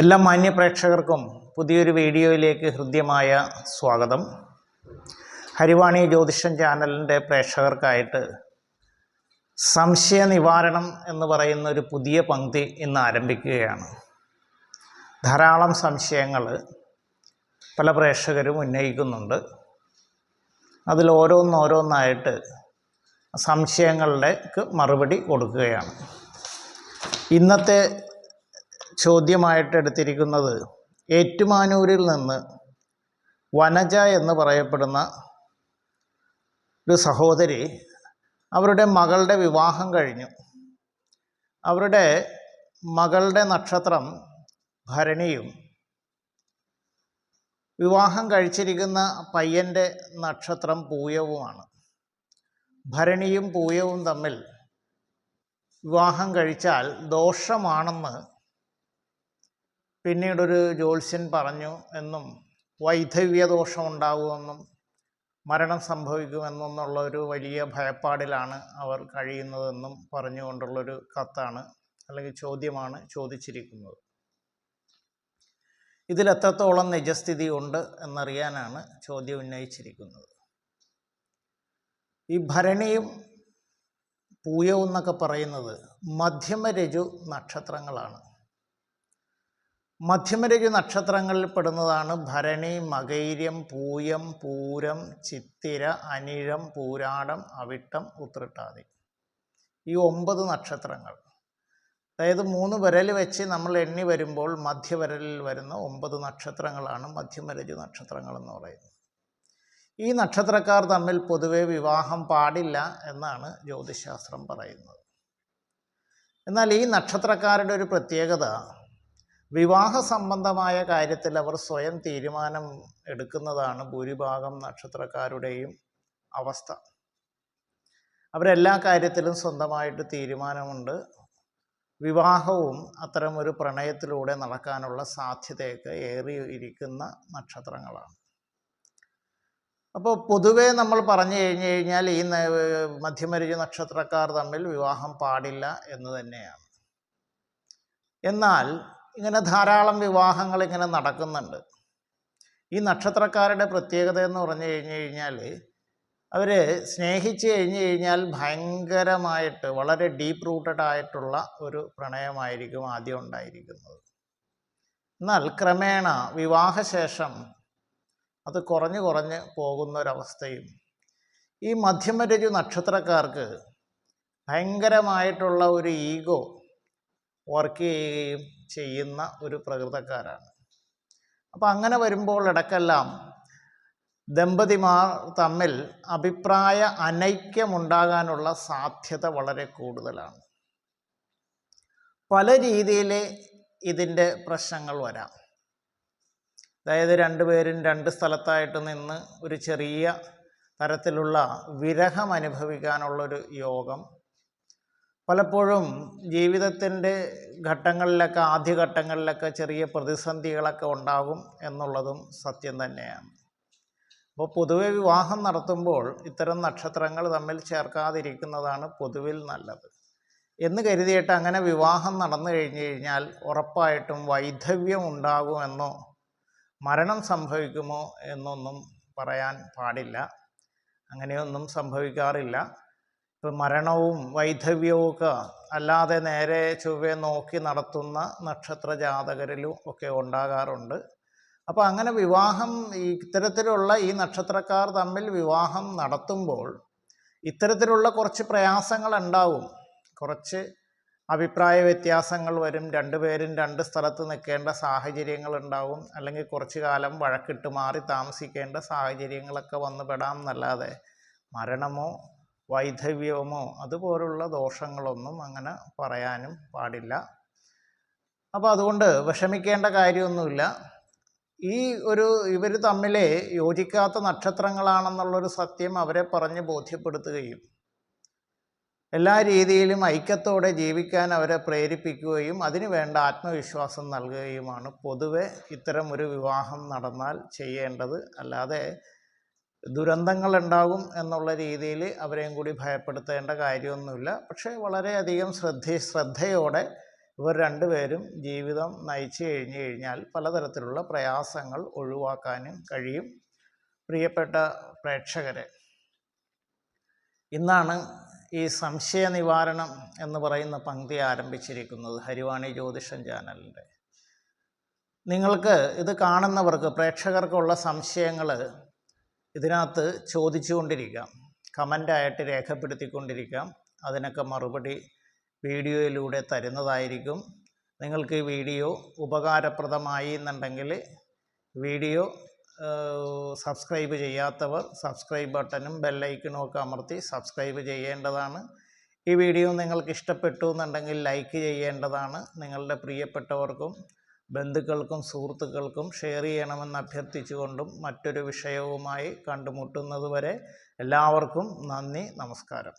എല്ലാ മാന്യ പ്രേക്ഷകർക്കും പുതിയൊരു വീഡിയോയിലേക്ക് ഹൃദ്യമായ സ്വാഗതം. ഹരിവാണി ജ്യോതിഷം ചാനലിന്റെ പ്രേക്ഷകർക്കായിട്ട് സംശയ നിവാരണം എന്ന് പറയുന്ന ഒരു പുതിയ പങ്ക്തി ഇന്ന് ആരംഭിക്കുകയാണ്. ധാരാളം സംശയങ്ങൾ പല പ്രേക്ഷകരും ഉന്നയിക്കുന്നുണ്ട്. അതിൽ ഓരോന്നോരോന്നായിട്ട് സംശയങ്ങളുടെ മറുപടി കൊടുക്കുകയാണ്. ഇന്നത്തെ ചോദ്യമായിട്ട് എടുത്തിരിക്കുന്നത് ഏറ്റുമാനൂരിൽ നിന്ന് വനജ എന്ന് പറയപ്പെടുന്ന ഒരു സഹോദരി അവരുടെ മകളുടെ വിവാഹം കഴിഞ്ഞു. അവരുടെ മകളുടെ നക്ഷത്രം ഭരണിയും വിവാഹം കഴിച്ചിരിക്കുന്ന പയ്യന്റെ നക്ഷത്രം പൂയവുമാണ്. ഭരണിയും പൂയവും തമ്മിൽ വിവാഹം കഴിച്ചാൽ ദോഷമാണെന്ന് പിന്നീടൊരു ജ്യോത്സ്യൻ പറഞ്ഞു എന്നും വൈധവ്യ ദോഷം ഉണ്ടാകുമെന്നും മരണം സംഭവിക്കുമെന്നുള്ള ഒരു വലിയ ഭയപ്പാടിലാണ് അവർ കഴിയുന്നതെന്നും പറഞ്ഞുകൊണ്ടുള്ളൊരു കത്താണ് അല്ലെങ്കിൽ ചോദ്യമാണ് ചോദിച്ചിരിക്കുന്നത്. ഇതിൽ എത്രത്തോളം നിജസ്ഥിതി ഉണ്ട് എന്നറിയാനാണ് ചോദ്യം ഉന്നയിച്ചിരിക്കുന്നത്. ഈ ഭരണിയും പൂയവും എന്നൊക്കെ പറയുന്നത് മധ്യമരജു നക്ഷത്രങ്ങളാണ്. മധ്യമരജു നക്ഷത്രങ്ങളിൽ പെടുന്നതാണ് ഭരണി മകൈര്യം പൂയം പൂരം ചിത്തിര അനിഴം പൂരാടം അവിട്ടം ഉത്രട്ടാതി. ഈ ഒമ്പത് നക്ഷത്രങ്ങൾ. അതായത് മൂന്ന് വിരൽ വെച്ച് നമ്മൾ എണ്ണി വരുമ്പോൾ മധ്യവിരലിൽ വരുന്ന ഒമ്പത് നക്ഷത്രങ്ങളാണ് മധ്യമരജു നക്ഷത്രങ്ങൾ എന്ന് പറയുന്നത്. ഈ നക്ഷത്രക്കാർ തമ്മിൽ പൊതുവെ വിവാഹം പാടില്ല എന്നാണ് ജ്യോതിശാസ്ത്രം പറയുന്നത്. എന്നാൽ ഈ നക്ഷത്രക്കാരുടെ ഒരു പ്രത്യേകത വിവാഹ സംബന്ധമായ കാര്യത്തിൽ അവർ സ്വയം തീരുമാനം എടുക്കുന്നതാണ് ഭൂരിഭാഗം നക്ഷത്രക്കാരുടെയും അവസ്ഥ. അവരെല്ലാ കാര്യത്തിലും സ്വന്തമായിട്ട് തീരുമാനമുണ്ട്. വിവാഹവും അത്തരമൊരു പ്രണയത്തിലൂടെ നടക്കാനുള്ള സാധ്യതയൊക്കെ ഏറിയിരിക്കുന്ന നക്ഷത്രങ്ങളാണ്. അപ്പോൾ പൊതുവേ നമ്മൾ പറഞ്ഞു കഴിഞ്ഞു കഴിഞ്ഞാൽ ഈ മധ്യമരുചി നക്ഷത്രക്കാർ തമ്മിൽ വിവാഹം പാടില്ല എന്ന് തന്നെയാണ്. എന്നാൽ ഇങ്ങനെ ധാരാളം വിവാഹങ്ങൾ ഇങ്ങനെ നടക്കുന്നുണ്ട്. ഈ നക്ഷത്രക്കാരുടെ പ്രത്യേകത എന്ന് പറഞ്ഞു കഴിഞ്ഞു കഴിഞ്ഞാൽ അവർ സ്നേഹിച്ച് കഴിഞ്ഞു കഴിഞ്ഞാൽ ഭയങ്കരമായിട്ട് വളരെ ഡീപ്പ് റൂട്ടഡ് ആയിട്ടുള്ള ഒരു പ്രണയമായിരിക്കും ആദ്യം ഉണ്ടായിരിക്കുന്നത്. എന്നാൽ ക്രമേണ വിവാഹശേഷം അത് കുറഞ്ഞു കുറഞ്ഞ് പോകുന്ന ഒരവസ്ഥയും ഈ മധ്യമരജു നക്ഷത്രക്കാർക്ക് ഭയങ്കരമായിട്ടുള്ള ഒരു ഈഗോ വർക്ക് ചെയ്യുകയും ചെയ്യുന്ന ഒരു പ്രകൃതക്കാരാണ്. അപ്പം അങ്ങനെ വരുമ്പോൾ ഇടക്കെല്ലാം ദമ്പതിമാർ തമ്മിൽ അഭിപ്രായ അനൈക്യമുണ്ടാകാനുള്ള സാധ്യത വളരെ കൂടുതലാണ്. പല രീതിയിൽ ഇതിന്റെ പ്രശ്നങ്ങൾ വരാം. അതായത് രണ്ടുപേരും രണ്ട് സ്ഥലത്തായിട്ട് നിന്ന് ഒരു ചെറിയ തരത്തിലുള്ള വിരഹം അനുഭവിക്കാനുള്ളൊരു യോഗം പലപ്പോഴും ജീവിതത്തിന്റെ ഘട്ടങ്ങളിലൊക്കെ ആദ്യഘട്ടങ്ങളിലൊക്കെ ചെറിയ പ്രതിസന്ധികളൊക്കെ ഉണ്ടാകും എന്നുള്ളതും സത്യം തന്നെയാണ്. അപ്പോൾ പൊതുവെ വിവാഹം നടത്തുമ്പോൾ ഇത്തരം നക്ഷത്രങ്ങൾ തമ്മിൽ ചേർക്കാതിരിക്കുന്നതാണ് പൊതുവിൽ നല്ലത്. എന്ന് കരുതിയിട്ട് അങ്ങനെ വിവാഹം നടന്നു കഴിഞ്ഞു കഴിഞ്ഞാൽ ഉറപ്പായിട്ടും വൈധവ്യം ഉണ്ടാകുമെന്നോ മരണം സംഭവിക്കുമോ എന്നൊന്നും പറയാൻ പാടില്ല. അങ്ങനെയൊന്നും സംഭവിക്കാറില്ല. ഇപ്പം മരണവും വൈധവ്യവും ഒക്കെ അല്ലാതെ നേരെ ചൊവ്വെ നോക്കി നടത്തുന്ന നക്ഷത്ര ജാതകരിലും ഒക്കെ ഉണ്ടാകാറുണ്ട്. അപ്പോൾ അങ്ങനെ വിവാഹം ഇത്തരത്തിലുള്ള ഈ നക്ഷത്രക്കാർ തമ്മിൽ വിവാഹം നടത്തുമ്പോൾ ഇത്തരത്തിലുള്ള കുറച്ച് പ്രയാസങ്ങൾ ഉണ്ടാവും. കുറച്ച് അഭിപ്രായ വ്യത്യാസങ്ങൾ വരും. രണ്ടുപേരും രണ്ട് സ്ഥലത്ത് നിൽക്കേണ്ട സാഹചര്യങ്ങൾ ഉണ്ടാവും. അല്ലെങ്കിൽ കുറച്ച് കാലം വഴക്കിട്ട് മാറി താമസിക്കേണ്ട സാഹചര്യങ്ങളൊക്കെ വന്നു പെടാം എന്നല്ലാതെ മരണമോ വൈധവ്യമോ അതുപോലുള്ള ദോഷങ്ങളൊന്നും അങ്ങനെ പറയാനും പാടില്ല. അപ്പോൾ അതുകൊണ്ട് വിഷമിക്കേണ്ട കാര്യമൊന്നുമില്ല. ഈ ഒരു ഇവർ തമ്മിൽ യോജിക്കാത്ത നക്ഷത്രങ്ങളാണെന്നുള്ളൊരു സത്യം അവരെ പറഞ്ഞ് ബോധ്യപ്പെടുത്തുകയും എല്ലാ രീതിയിലും ഐക്യത്തോടെ ജീവിക്കാൻ അവരെ പ്രേരിപ്പിക്കുകയും അതിനു വേണ്ട ആത്മവിശ്വാസം നൽകുകയുമാണ്. പൊതുവെ ഇത്തരം ഒരു വിവാഹം നടന്നാൽ ചെയ്യേണ്ടത്. അല്ലാതെ ദുരന്തങ്ങൾ ഉണ്ടാകും എന്നുള്ള രീതിയിൽ അവരെയും കൂടി ഭയപ്പെടുത്തേണ്ട കാര്യമൊന്നുമില്ല. പക്ഷേ വളരെയധികം ശ്രദ്ധ ശ്രദ്ധയോടെ ഇവർ രണ്ടുപേരും ജീവിതം നയിച്ചു കഴിഞ്ഞു കഴിഞ്ഞാൽ പലതരത്തിലുള്ള പ്രയാസങ്ങൾ ഒഴിവാക്കാനും കഴിയും. പ്രിയപ്പെട്ട പ്രേക്ഷകരെ ഇന്നാണ് ഈ സംശയ നിവാരണം എന്ന് പറയുന്ന പങ്ക്തി ആരംഭിച്ചിരിക്കുന്നത് ഹരിവാണി ജ്യോതിഷൻ ചാനലിന്റെ. നിങ്ങൾക്ക് ഇത് കാണുന്നവർക്ക് പ്രേക്ഷകർക്കുള്ള സംശയങ്ങൾ ഇതിനകത്ത് ചോദിച്ചുകൊണ്ടിരിക്കാം കമന്റായിട്ട് രേഖപ്പെടുത്തിക്കൊണ്ടിരിക്കാം അതിനൊക്കെ മറുപടി വീഡിയോയിലൂടെ തരുന്നതായിരിക്കും. നിങ്ങൾക്ക് ഈ വീഡിയോ ഉപകാരപ്രദമായി എന്നുണ്ടെങ്കിൽ വീഡിയോ സബ്സ്ക്രൈബ് ചെയ്യാത്തവർ സബ്സ്ക്രൈബ് ബട്ടണും ബെല്ലൈക്കണും ഒക്കെ അമർത്തി സബ്സ്ക്രൈബ് ചെയ്യേണ്ടതാണ്. ഈ വീഡിയോ നിങ്ങൾക്ക് ഇഷ്ടപ്പെട്ടു എന്നുണ്ടെങ്കിൽ ലൈക്ക് ചെയ്യേണ്ടതാണ് നിങ്ങളുടെ പ്രിയപ്പെട്ടവർക്കും. ബന്ധുക്കൾക്കും സുഹൃത്തുക്കൾക്കും ഷെയർ ചെയ്യണമെന്ന് അഭ്യർത്ഥിച്ചുകൊണ്ടും മറ്റൊരു വിഷയവുമായി കണ്ടുമുട്ടുന്നതുവരെ എല്ലാവർക്കും നന്ദി നമസ്കാരം.